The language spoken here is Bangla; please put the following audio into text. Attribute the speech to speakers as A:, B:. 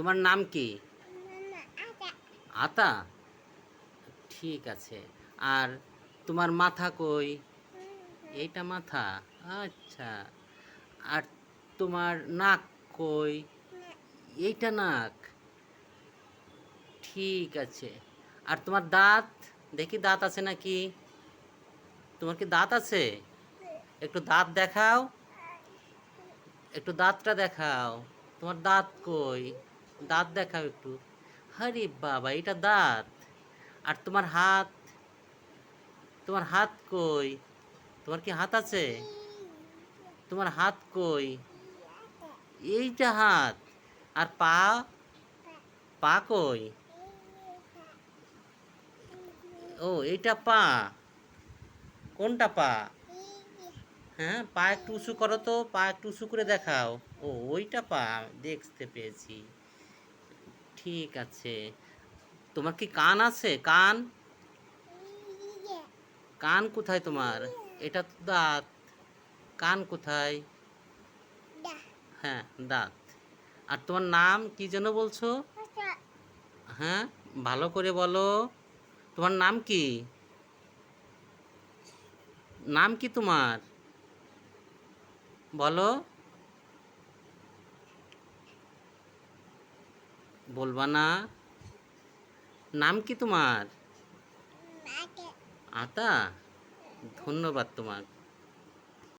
A: তোমার নাম কি? আতা। ঠিক আছে। আর তোমার মাথা কই? এইটা মাথা? আচ্ছা। আর তোমার নাক কই? এইটা নাক। ঠিক আছে। আর তোমার দাঁত? দেখি দাঁত আছে নাকি? তোমার কি দাঁত আছে? একটু দাঁত দেখাও। একটু দাঁতটা দেখাও। তোমার দাঁত কই? দাঁত দেখাও একটু। আরে বাবা, এটা দাঁত। আর তোমার হাত? তোমার হাত কই? তোমার কি হাত আছে? তোমার হাত কই? এইটা হাত। আর পা? পা কই? ও, এইটা পা। কোনটা পা? হ্যাঁ পা একটু উঁচু করো তো। পা একটু উঁচু করে দেখাও। ও, ওইটা পা। দেখতে পেয়েছি। ঠিক আছে। তোমার কি কান আছে? কান? কান কোথায় তোমার? এটা তো দাঁত। কান কোথায়? হ্যাঁ দাঁত। আর তোমার নাম কি যেন বলছো? হ্যাঁ ভালো করে বলো। তোমার নাম কি? নাম কি তোমার? বলো। বলবা না। নাম কি তোমার? আতা। ধন্যবাদ তোমার